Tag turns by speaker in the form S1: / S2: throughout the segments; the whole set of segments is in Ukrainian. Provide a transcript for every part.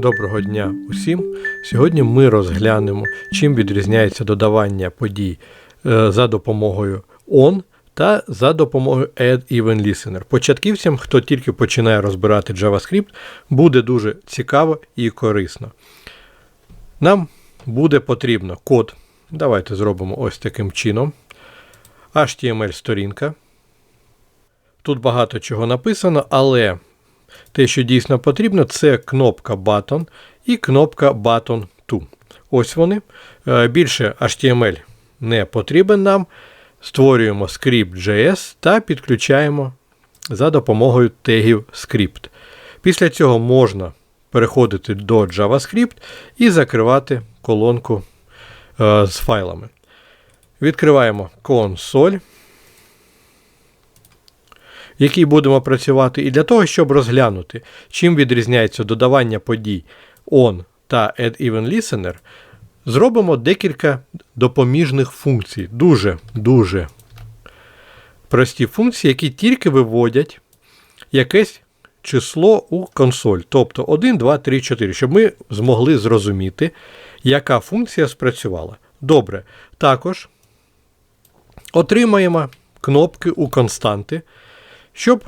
S1: Доброго дня усім. Сьогодні ми розглянемо, чим відрізняється додавання подій е, за допомогою ON та за допомогою Add Even Listener. Початківцям, хто тільки починає розбирати JavaScript, буде дуже цікаво і корисно. Нам буде потрібно код. Давайте зробимо ось таким чином. HTML-сторінка. Тут багато чого написано, але те, що дійсно потрібно, це кнопка Button і кнопка Button to. Ось вони. Е, Більше HTML не потрібен нам. Створюємо script.js та підключаємо за допомогою тегів script. Після цього можна переходити до JavaScript і закривати колонку е, з файлами. Відкриваємо консоль якій будемо працювати, і для того, щоб розглянути, чим відрізняється додавання подій on та add even listener, зробимо декілька допоміжних функцій. Дуже-дуже прості функції, які тільки виводять якесь число у консоль. Тобто 1, 2, 3, 4, щоб ми змогли зрозуміти, яка функція спрацювала. Добре. Також отримаємо кнопки у константи щоб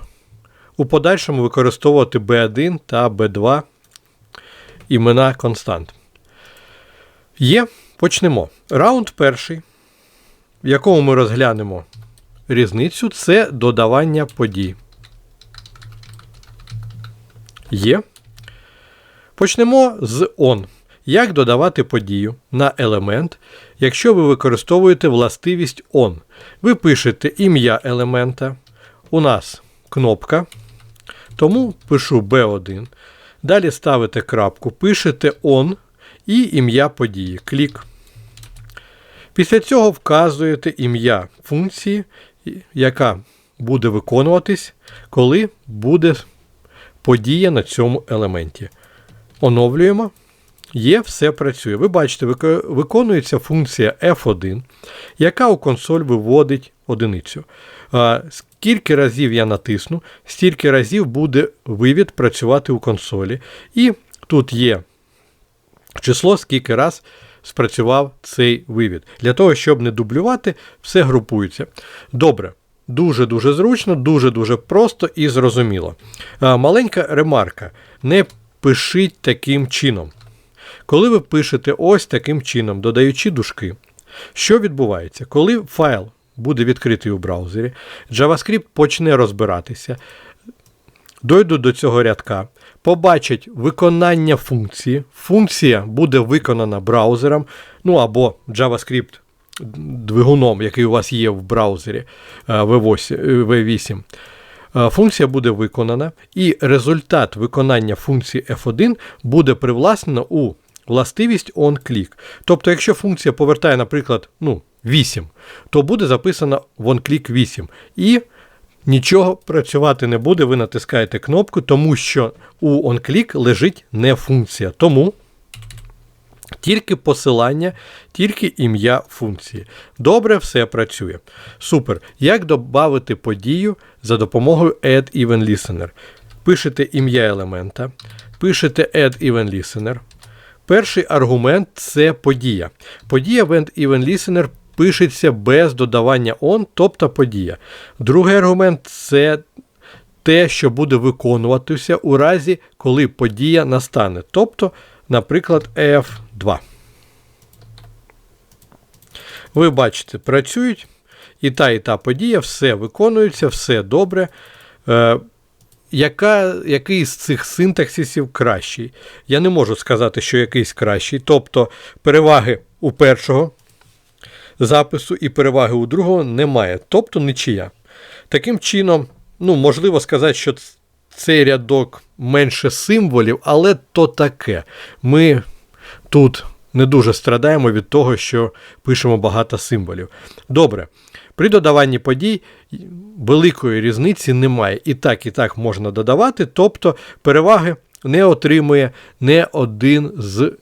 S1: у подальшому використовувати B1 та B2 імена констант. Є, почнемо. Раунд перший, в якому ми розглянемо різницю, це додавання подій. Є. Почнемо з on. Як додавати подію на елемент, якщо ви використовуєте властивість on. Ви пишете ім'я елемента, у нас кнопка, тому пишу B1. Далі ставите крапку, пишете on і ім'я події. Клік. Після цього вказуєте ім'я функції, яка буде виконуватись, коли буде подія на цьому елементі. Оновлюємо. Є, все працює. Ви бачите, виконується функція F1, яка у консоль виводить одиницю. Скільки разів я натисну, стільки разів буде вивід працювати у консолі. І тут є число, скільки раз спрацював цей вивід. Для того, щоб не дублювати, все групується. Добре. Дуже-дуже зручно, дуже-дуже просто і зрозуміло. Маленька ремарка. Не пишіть таким чином. Коли ви пишете ось таким чином, додаючи дужки, що відбувається? Коли файл буде відкритий у браузері, JavaScript почне розбиратися, дойду до цього рядка, побачать виконання функції. Функція буде виконана браузером, ну або JavaScript двигуном, який у вас є в браузері V8. Функція буде виконана, і результат виконання функції F1 буде привласнено у властивість onClick. Тобто, якщо функція повертає, наприклад, ну, 8, то буде записано onClick 8. І нічого працювати не буде, ви натискаєте кнопку, тому що у onClick лежить не функція. Тому тільки посилання, тільки ім'я функції. Добре, все працює. Супер. Як додати подію за допомогою Add Even Listener? Пишете ім'я елемента, пишете Add Even Listener. Перший аргумент це подія. Подія в End Listener пишеться без додавання on, тобто подія. Другий аргумент це те, що буде виконуватися у разі, коли подія настане. Тобто, наприклад, F2. Ви бачите, працюють. І та, і та подія, все виконується, все добре. Е, яка, Який з цих синтаксисів кращий? Я не можу сказати, що якийсь кращий. Тобто переваги у першого запису і переваги у другого немає, тобто нічия. Таким чином, ну, можливо сказати, що цей рядок менше символів, але то таке. Ми тут не дуже страдаємо від того, що пишемо багато символів. Добре. При додаванні подій великої різниці немає. І так, і так можна додавати, тобто переваги не отримує не один з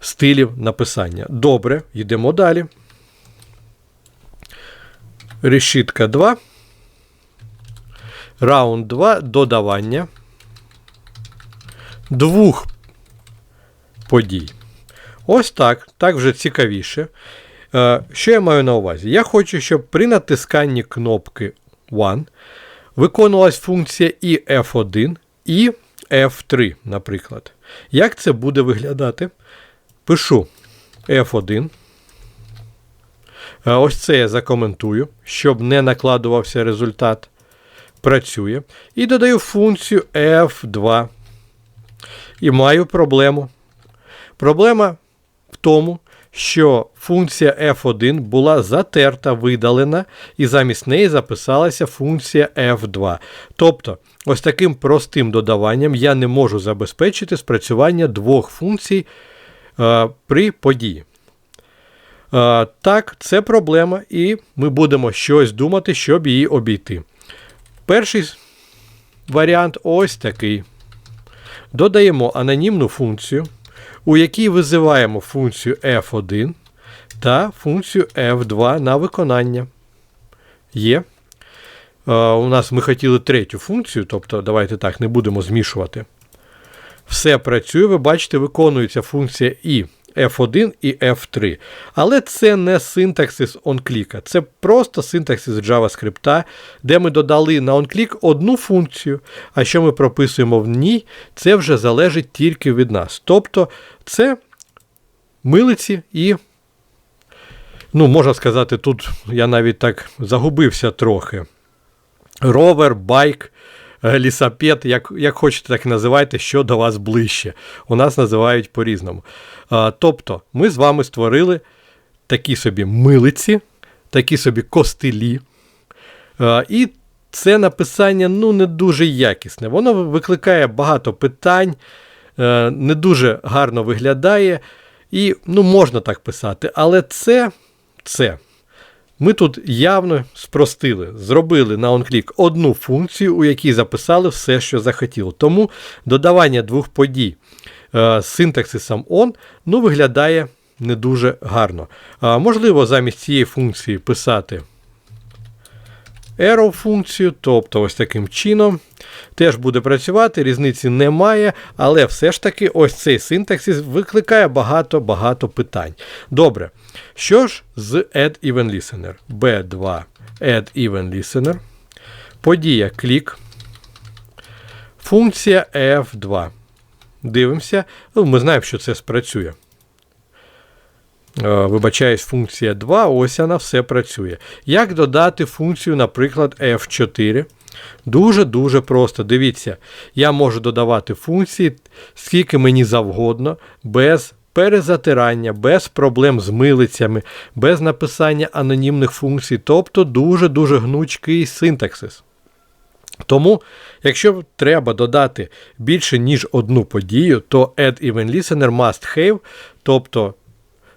S1: стилів написання. Добре, йдемо далі. Решітка 2. Раунд 2 додавання двох подій. Ось так, так вже цікавіше. Е, Що я маю на увазі? Я хочу, щоб при натисканні кнопки One виконувалась функція і F1, і F3, наприклад. Як це буде виглядати? Пишу F1. Е, Ось це я закоментую, щоб не накладувався результат. Працює. І додаю функцію F2. І маю проблему. Проблема в тому, що функція F1 була затерта, видалена, і замість неї записалася функція F2. Тобто, ось таким простим додаванням я не можу забезпечити спрацювання двох функцій е, при події. Так, це проблема, і ми будемо щось думати, щоб її обійти. Перший варіант ось такий. Додаємо анонімну функцію, у якій визиваємо функцію f1 та функцію f2 на виконання. Є. У нас ми хотіли третю функцію, тобто давайте так, не будемо змішувати. Все працює, ви бачите, виконується функція і F1 і F3. Але це не синтаксис onClick, це просто синтаксис JavaScript, де ми додали на onClick одну функцію, а що ми прописуємо в ній, це вже залежить тільки від нас. Тобто це милиці і, ну, можна сказати, тут я навіть так загубився трохи. Ровер, байк, е, лісапет, як як хочете, так і називайте, що до вас ближче. У нас називають по-різному. Тобто, ми з вами створили такі собі милиці, такі собі костилі. І це написання ну, не дуже якісне. Воно викликає багато питань, е, не дуже гарно виглядає. І ну, можна так писати, але це. це. Ми тут явно спростили, зробили на OnClick одну функцію, у якій записали все, що захотіло. Тому додавання двох подій е, з синтаксисом on ну, виглядає не дуже гарно. Можливо, замість цієї функції писати arrow функцію, тобто ось таким чином. Теж буде працювати, різниці немає, але все ж таки ось цей синтаксис викликає багато-багато питань. Добре. Що ж з add even listener? B2 add even listener. Подія клік. Функція F2. Дивимося. Ну, Ми знаємо, що це спрацює. Е, Вибачаюсь, функція 2, ось вона все працює. Як додати функцію, наприклад, F4? Дуже-дуже просто. Дивіться, я можу додавати функції, скільки мені завгодно, без перезатирання, без проблем з милицями, без написання анонімних функцій, тобто дуже-дуже гнучкий синтаксис. Тому, якщо треба додати більше, ніж одну подію, то add even listener must have, тобто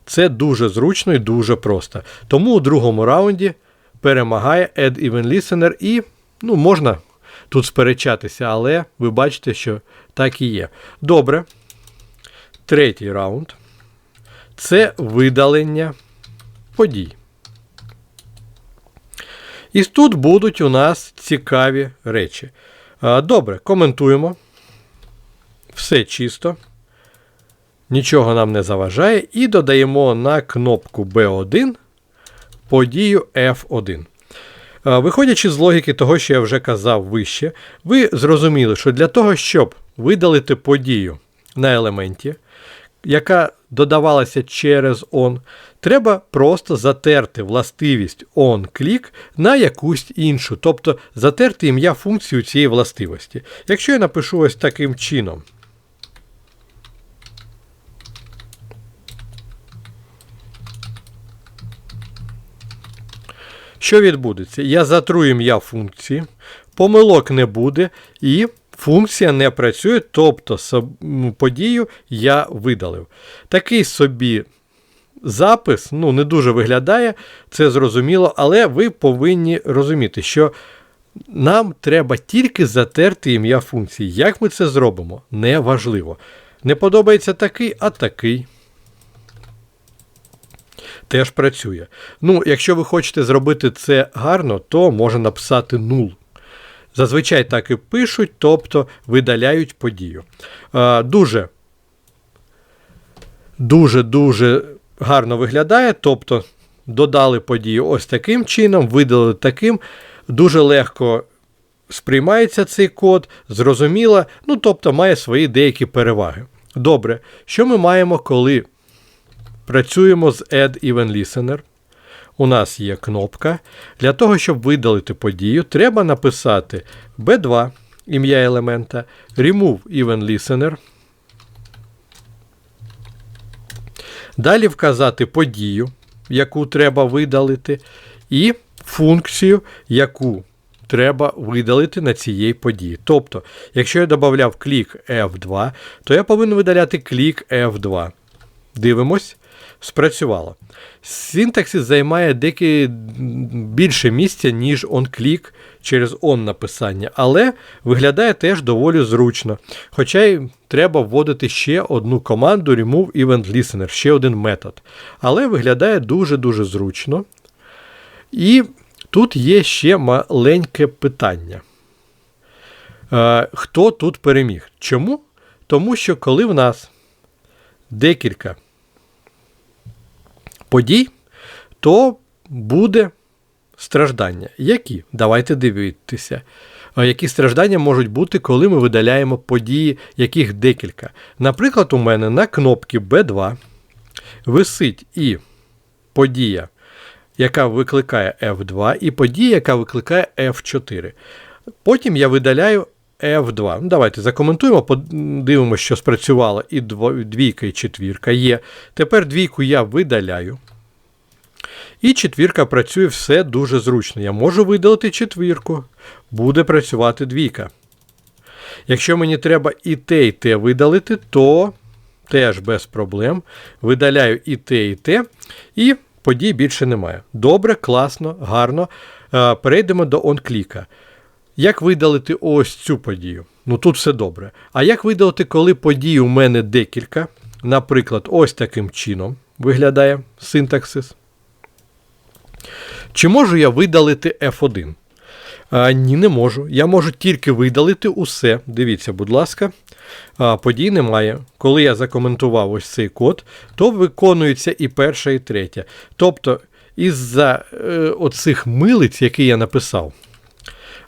S1: це дуже зручно і дуже просто. Тому у другому раунді перемагає add even listener і ну, можна тут сперечатися, але ви бачите, що так і є. Добре. Третій раунд. Це видалення подій. І тут будуть у нас цікаві речі. Добре, коментуємо. Все чисто. Нічого нам не заважає. І додаємо на кнопку B1 подію F1. Виходячи з логіки того, що я вже казав вище, ви зрозуміли, що для того, щоб видалити подію на елементі, яка додавалася через on, треба просто затерти властивість onClick на якусь іншу, тобто затерти ім'я функцію цієї властивості. Якщо я напишу ось таким чином. Що відбудеться? Я затру ім'я функції, помилок не буде, і функція не працює, тобто подію я видалив. Такий собі запис ну, не дуже виглядає, це зрозуміло, але ви повинні розуміти, що нам треба тільки затерти ім'я функції. Як ми це зробимо? Неважливо. Не подобається такий, а такий теж працює. Ну, якщо ви хочете зробити це гарно, то можна написати null. Зазвичай так і пишуть, тобто видаляють подію. Дуже дуже-дуже гарно виглядає. Тобто додали подію ось таким чином, видалили таким. Дуже легко сприймається цей код, зрозуміло, ну тобто має свої деякі переваги. Добре, що ми маємо, коли працюємо з Add Event Listener? У нас є кнопка. Для того, щоб видалити подію, треба написати B2 ім'я елемента, remove event listener. Далі вказати подію, яку треба видалити, і функцію, яку треба видалити на цієї події. Тобто, якщо я додав клік F2, то я повинен видаляти клік F2. Дивимось, спрацювало. Синтаксис займає деяке більше місця, ніж onClick через on написання, але виглядає теж доволі зручно. Хоча й треба вводити ще одну команду remove event listener, ще один метод. Але виглядає дуже-дуже зручно. І тут є ще маленьке питання. Е, Хто тут переміг? Чому? Тому що коли в нас декілька подій, то буде страждання. Які? Давайте дивитися. Які страждання можуть бути, коли ми видаляємо події, яких декілька. Наприклад, у мене на кнопці B2 висить і подія, яка викликає F2, і подія, яка викликає F4. Потім я видаляю F2. Ну, Давайте закоментуємо, подивимося, що спрацювало і двійка, і четвірка є. Тепер двійку я видаляю. І четвірка працює все дуже зручно. Я можу видалити четвірку, буде працювати двійка. Якщо мені треба і те, і те видалити, то теж без проблем. Видаляю і те, і те, і подій більше немає. Добре, класно, гарно. Перейдемо до онкліка. Як видалити ось цю подію? Ну тут все добре. А як видалити, коли подій у мене декілька? Наприклад, ось таким чином виглядає синтаксис. Чи можу я видалити F1? А, Ні, не можу. Я можу тільки видалити усе. Дивіться, будь ласка, а, подій немає. Коли я закоментував ось цей код, то виконується і перша, і третя. Тобто, із-за е, оцих милиць, які я написав,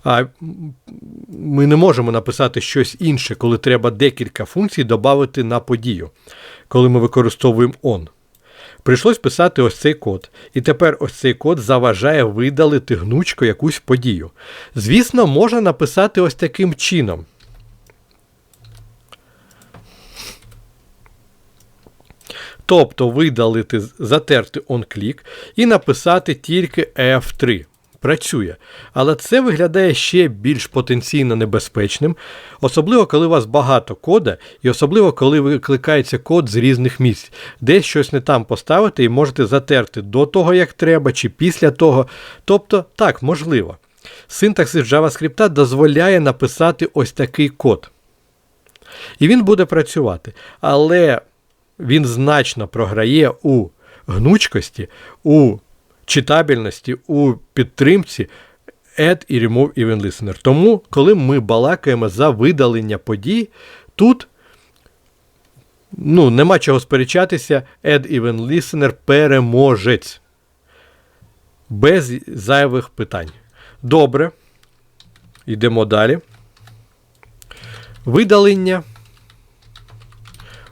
S1: а ми не можемо написати щось інше, коли треба декілька функцій додати на подію, коли ми використовуємо on. Прийшлось писати ось цей код. І тепер ось цей код заважає видалити гнучко якусь подію. Звісно, можна написати ось таким чином. Тобто видалити, затерти onClick і написати тільки F3 працює. Але це виглядає ще більш потенційно небезпечним, особливо коли у вас багато кода, і особливо коли викликається код з різних місць, десь щось не там поставити і можете затерти до того, як треба, чи після того. Тобто, так, можливо. Синтаксис JavaScript дозволяє написати ось такий код. І він буде працювати. Але він значно програє у гнучкості, у читабельності у підтримці Add і Remove Event Listener. Тому, коли ми балакаємо за видалення подій, тут ну, нема чого сперечатися, Add Event Listener переможець. Без зайвих питань. Добре. Йдемо далі. Видалення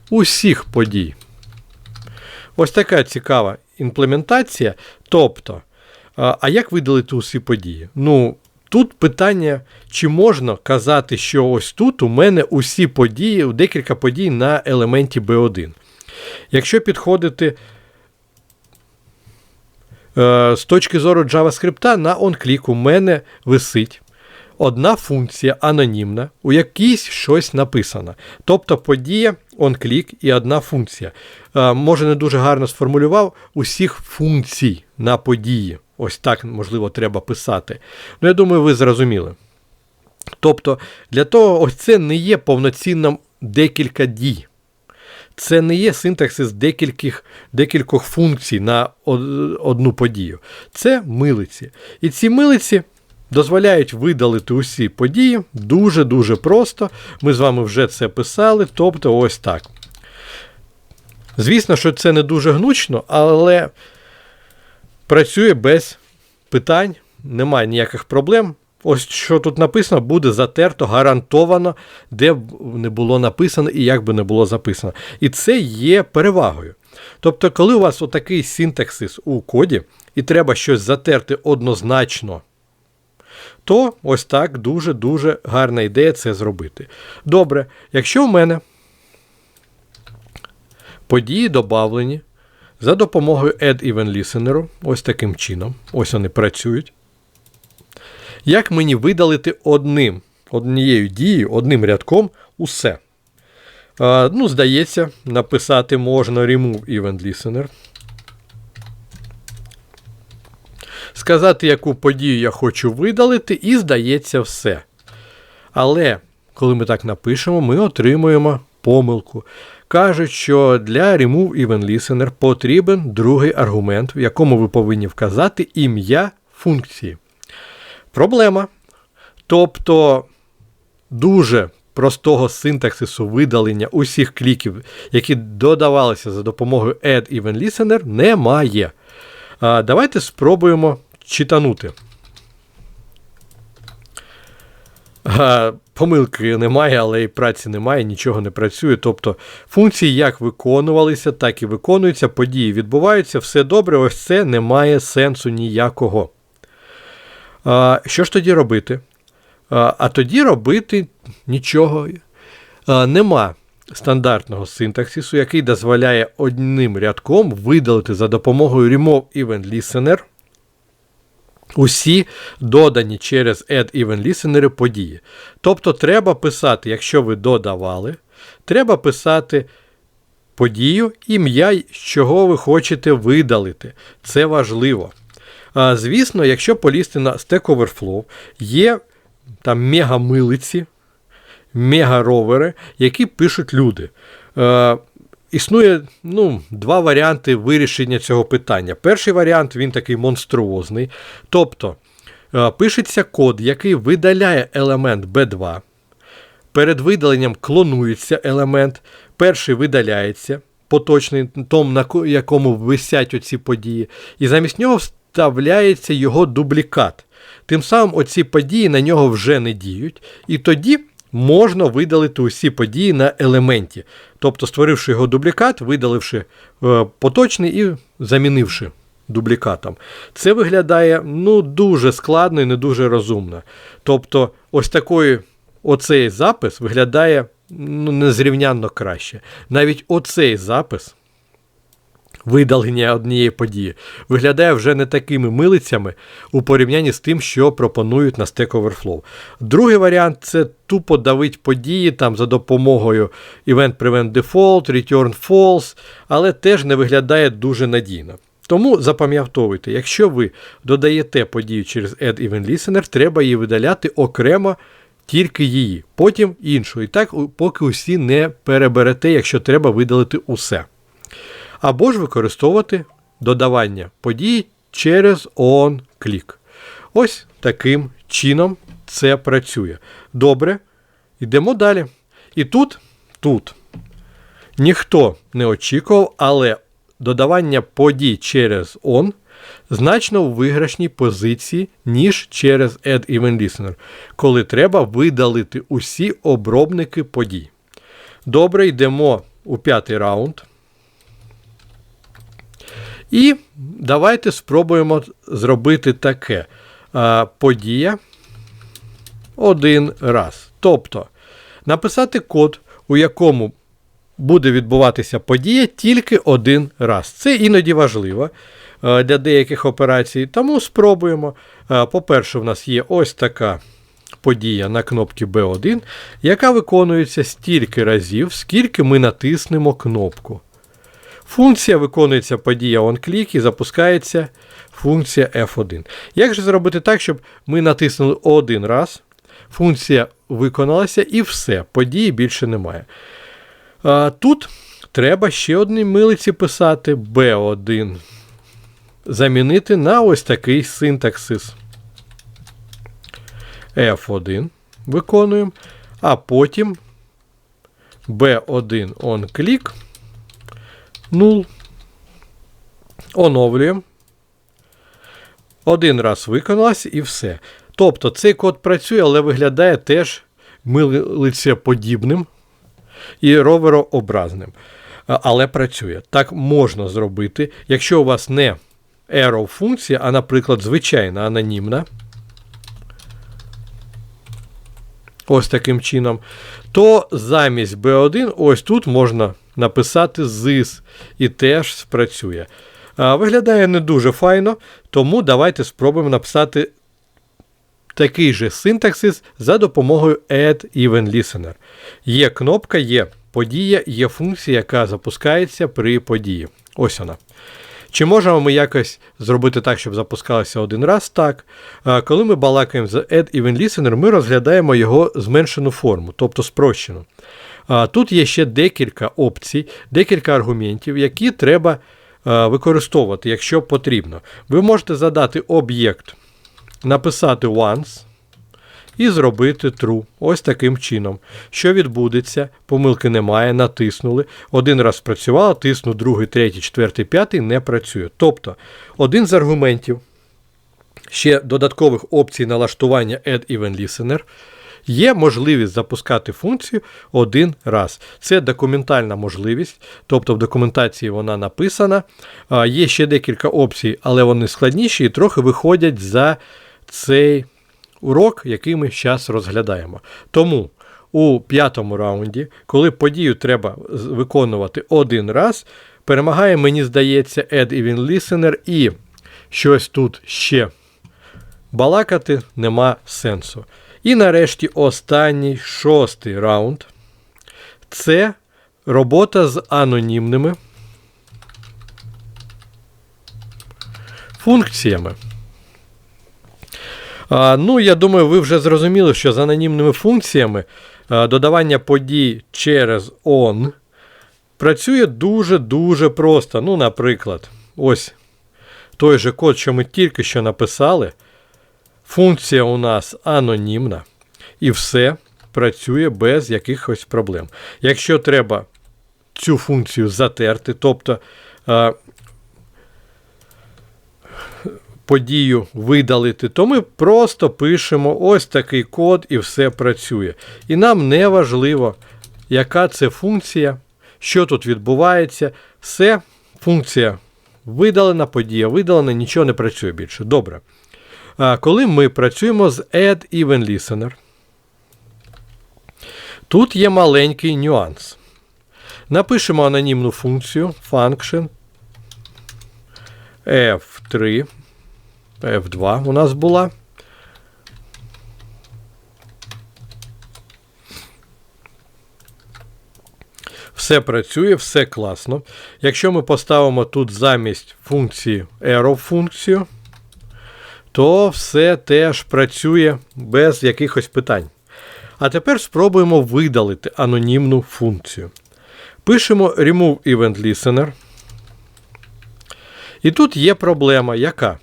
S1: усіх подій. Ось така цікава імплементація. Тобто, а як видалити усі події? Ну, тут питання, чи можна казати, що ось тут у мене усі події, декілька подій на елементі B1. Якщо підходити е, з точки зору JavaScript, на onClick у мене висить одна функція анонімна, у якійсь щось написано. Тобто подія, onClick і одна функція. Е, може, не дуже гарно сформулював усіх функцій на події. Ось так, можливо, треба писати. Ну, я думаю, ви зрозуміли. Тобто, для того, ось це не є повноцінним декілька дій. Це не є синтаксис декільких, декількох функцій на одну подію. Це милиці. І ці милиці дозволяють видалити усі події дуже-дуже просто. Ми з вами вже це писали. Тобто, ось так. Звісно, що це не дуже гнучно, але працює без питань, немає ніяких проблем. Ось що тут написано, буде затерто гарантовано, де б не було написано і як би не було записано. І це є перевагою. Тобто, коли у вас отакий синтаксис у коді, і треба щось затерти однозначно, то ось так дуже-дуже гарна ідея це зробити. Добре, якщо в мене події додавлені за допомогою Add Event Listener, ось таким чином, ось вони працюють. Як мені видалити одним, однією дією, одним рядком усе? Ну, Здається, написати можна Remove Event Listener. Сказати, яку подію я хочу видалити, і здається все. Але коли ми так напишемо, ми отримуємо помилку. Кажуть, що для Remove Event Listener потрібен другий аргумент, в якому ви повинні вказати ім'я функції. Проблема. Тобто дуже простого синтаксису видалення усіх кліків, які додавалися за допомогою Add Event Listener, немає. Давайте спробуємо читанути. Помилки немає, але і праці немає, нічого не працює. Тобто функції як виконувалися, так і виконуються, події відбуваються, все добре, ось це не має сенсу ніякого. Що ж тоді робити? А, тоді робити нічого. Нема стандартного синтаксису, який дозволяє одним рядком видалити за допомогою Remove Event Listener усі додані через Add Event Listener події. Тобто треба писати, якщо ви додавали, треба писати подію, ім'я, чого ви хочете видалити. Це важливо. А, Звісно, якщо полізти на Stack Overflow, є там мегамилиці, мегаровери, які пишуть люди. Е, Існує ну, два варіанти вирішення цього питання. Перший варіант він такий монструозний. Тобто е, пишеться код, який видаляє елемент B2. Перед видаленням клонується елемент, перший видаляється, поточний, том, на якому висять оці події, і замість нього вставляється його дублікат. Тим самим оці події на нього вже не діють, і тоді можна видалити усі події на елементі. Тобто, створивши його дублікат, видаливши е, поточний і замінивши дублікатом. Це виглядає ну, дуже складно і не дуже розумно. Тобто, ось такий оцей запис виглядає ну, незрівнянно краще. Навіть оцей запис видалення однієї події виглядає вже не такими милицями у порівнянні з тим, що пропонують на Stack Overflow. Другий варіант це тупо давить події там за допомогою Event Prevent Default, Return False, але теж не виглядає дуже надійно. Тому запам'ятовуйте, якщо ви додаєте подію через Add Event Listener, треба її видаляти окремо. Тільки її, потім іншу. І так, поки усі не переберете, якщо треба видалити усе або ж використовувати додавання подій через on-click. Ось таким чином це працює. Добре, йдемо далі. І тут, тут ніхто не очікував, але додавання подій через on значно в виграшній позиції, ніж через Add Event Listener, коли треба видалити усі обробники подій. Добре, йдемо у п'ятий раунд. І давайте спробуємо зробити таке подія один раз. Тобто написати код, у якому буде відбуватися подія тільки один раз. Це іноді важливо для деяких операцій, тому спробуємо. По-перше, в нас є ось така подія на кнопці B1, яка виконується стільки разів, скільки ми натиснемо кнопку. Функція виконується подія onClick і запускається функція F1. Як же зробити так, щоб ми натиснули один раз, функція виконалася і все, події більше немає. А, Тут треба ще одній милиці писати B1. Замінити на ось такий синтаксис. F1 виконуємо, а потім B1 onClick null. Оновлюємо. Один раз виконалось і все. Тобто цей код працює, але виглядає теж милицеподібним і роверообразним. Але працює. Так можна зробити, якщо у вас не arrow функція, а, наприклад, звичайна анонімна. Ось таким чином, то замість B1 ось тут можна написати ZIS і теж спрацює. Виглядає не дуже файно, тому давайте спробуємо написати такий же синтаксис за допомогою Add Even Listener. Є кнопка, є подія, є функція, яка запускається при події. Ось вона. Чи можемо ми якось зробити так, щоб запускалося один раз? Так. Коли ми балакаємо з Add Even Listener, ми розглядаємо його зменшену форму, тобто спрощену. Тут є ще декілька опцій, декілька аргументів, які треба використовувати, якщо потрібно. Ви можете задати об'єкт, написати once і зробити true. Ось таким чином. Що відбудеться? Помилки немає, натиснули. Один раз спрацювало, тисну, другий, третій, четвертий, п'ятий не працює. Тобто, один з аргументів ще додаткових опцій налаштування Add Event Listener – Є можливість запускати функцію один раз. Це документальна можливість, тобто в документації вона написана. Є ще декілька опцій, але вони складніші і трохи виходять за цей урок, який ми зараз розглядаємо. Тому у п'ятому раунді, коли подію треба виконувати один раз, перемагає, мені здається, Add Event Listener і щось тут ще балакати нема сенсу. І нарешті останній шостий раунд. Це робота з анонімними функціями. А, Ну, я думаю, ви вже зрозуміли, що з анонімними функціями а, додавання подій через on працює дуже-дуже просто. Ну, наприклад, ось той же код, що ми тільки що написали. Функція у нас анонімна, і все працює без якихось проблем. Якщо треба цю функцію затерти, тобто е, подію видалити, то ми просто пишемо ось такий код і все працює. І нам не важливо, яка це функція, що тут відбувається. Все, функція видалена, подія видалена, нічого не працює більше. Добре. Коли ми працюємо з Add Even Listener, тут є маленький нюанс. Напишемо анонімну функцію function F3, F2 у нас була. Все працює, все класно. Якщо ми поставимо тут замість функції arrow функцію, то все теж працює без якихось питань. А тепер спробуємо видалити анонімну функцію. Пишемо Remove Event Listener. І тут є проблема, яка?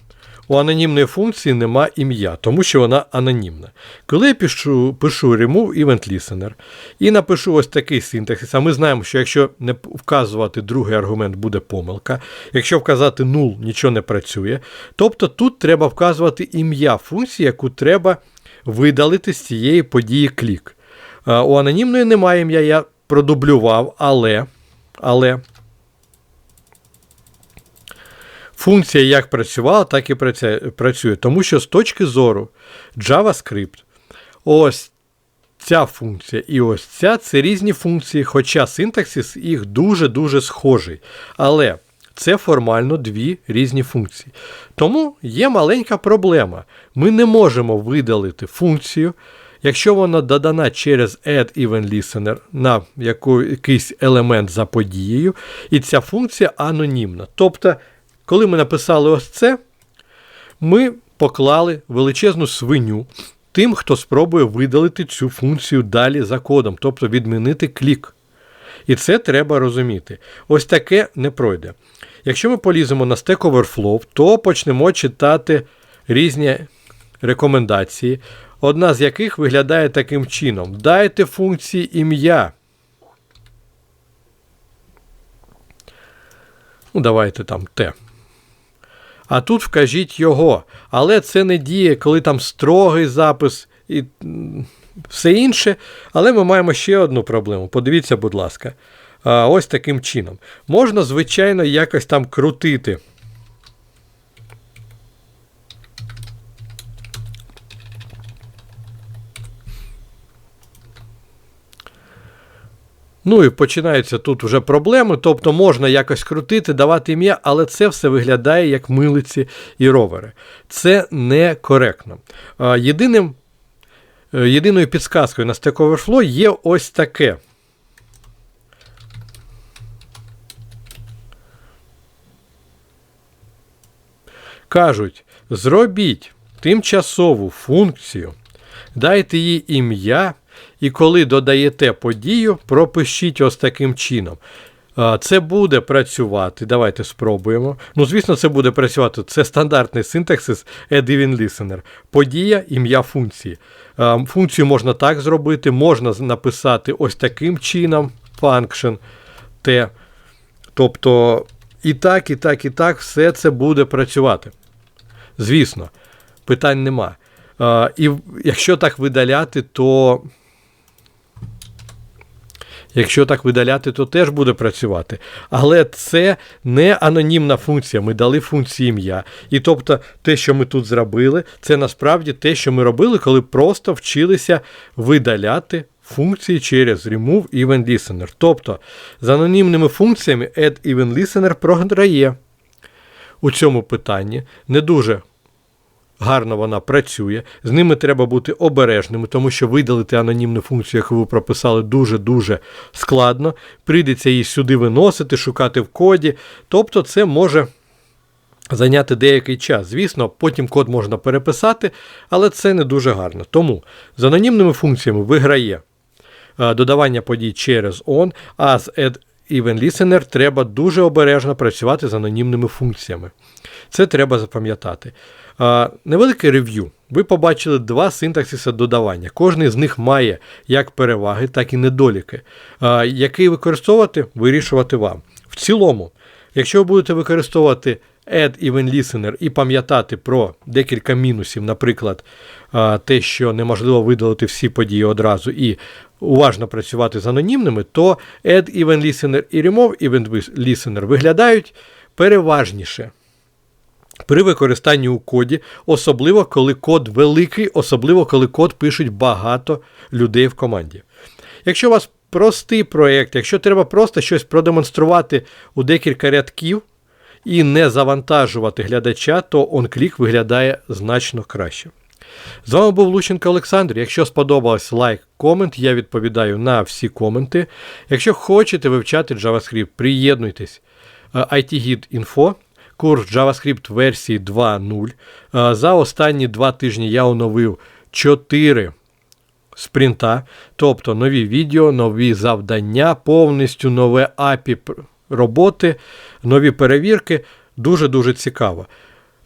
S1: У анонімної функції нема ім'я, тому що вона анонімна. Коли я пишу пишу remove event listener і напишу ось такий синтаксис, а ми знаємо, що якщо не вказувати другий аргумент, буде помилка. Якщо вказати null, нічого не працює. Тобто тут треба вказувати ім'я функції, яку треба видалити з цієї події клік. У анонімної немає ім'я, я продублював, але. але Функція як працювала, так і працює. Тому що з точки зору JavaScript, ось ця функція і ось ця це різні функції, хоча синтаксис їх дуже-дуже схожий. Але це формально дві різні функції. Тому є маленька проблема. Ми не можемо видалити функцію. Якщо вона додана через Add Event Listener на якийсь елемент за подією, і ця функція анонімна. Тобто коли ми написали ось це, ми поклали величезну свиню тим, хто спробує видалити цю функцію далі за кодом, тобто відмінити клік. І це треба розуміти. Ось таке не пройде. Якщо ми поліземо на Stack Overflow, то почнемо читати різні рекомендації, одна з яких виглядає таким чином: дайте функції ім'я. Ну, давайте там Т. А тут вкажіть його. Але це не діє, коли там строгий запис і все інше. Але ми маємо ще одну проблему. Подивіться, будь ласка. Ось таким чином. Можна, звичайно, якось там крутити. Ну і починаються тут вже проблеми, тобто можна якось крутити, давати ім'я, але це все виглядає як милиці і ровери. Це некоректно. Єдиним, е, єдиною підсказкою на Stack Overflow є ось таке. Кажуть, зробіть тимчасову функцію, дайте їй ім'я, і коли додаєте подію, пропишіть ось таким чином. Це буде працювати. Давайте спробуємо. Ну, звісно, це буде працювати. Це стандартний синтаксис even listener. Подія, ім'я функції. Функцію можна так зробити, можна написати ось таким чином function t. Тобто і так, і так, і так, все це буде працювати. Звісно, питань нема. І якщо так видаляти, то. Якщо так видаляти, то теж буде працювати. Але це не анонімна функція. Ми дали функції ім'я. І тобто те, що ми тут зробили, це насправді те, що ми робили, коли просто вчилися видаляти функції через remove event listener. Тобто з анонімними функціями add event listener програє у цьому питанні. Не дуже гарно вона працює. З ними треба бути обережними, тому що видалити анонімну функцію, яку ви прописали, дуже-дуже складно. Прийдеться її сюди виносити, шукати в коді. Тобто, це може. Зайняти деякий час. Звісно, потім код можна переписати, але це не дуже гарно. Тому з анонімними функціями виграє е, додавання подій через on, а з add event listener треба дуже обережно працювати з анонімними функціями. Це треба запам'ятати. Невелике рев'ю. Ви побачили два синтаксиси додавання. Кожний з них має як переваги, так і недоліки. Який використовувати, вирішувати вам. В цілому, якщо ви будете використовувати add event listener і пам'ятати про декілька мінусів, наприклад, те, що неможливо видалити всі події одразу, і уважно працювати з анонімними, то add event listener і remove event listener виглядають переважніше при використанні у коді, особливо коли код великий, особливо коли код пишуть багато людей в команді. Якщо у вас простий проєкт, якщо треба просто щось продемонструвати у декілька рядків і не завантажувати глядача, то OnClick виглядає значно краще. З вами був Лученко Олександр. Якщо сподобалось лайк, комент, я відповідаю на всі коменти. Якщо хочете вивчати JavaScript, приєднуйтесь. Е, IT-Guide.info, курс JavaScript версії 2.0. Е, За останні два тижні я оновив 4 спринта, тобто нові відео, нові завдання, повністю нове API роботи, нові перевірки. Дуже-дуже цікаво.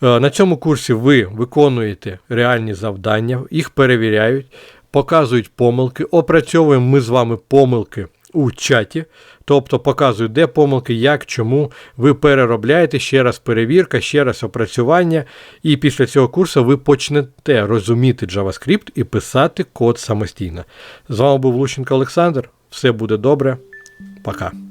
S1: На цьому курсі ви виконуєте реальні завдання, їх перевіряють, показують помилки, опрацьовуємо ми з вами помилки у чаті, тобто показують, де помилки, як, чому. Ви переробляєте ще раз перевірка, ще раз опрацювання, і після цього курсу ви почнете розуміти JavaScript і писати код самостійно. З вами був Лущенко Олександр. Все буде добре. Пока.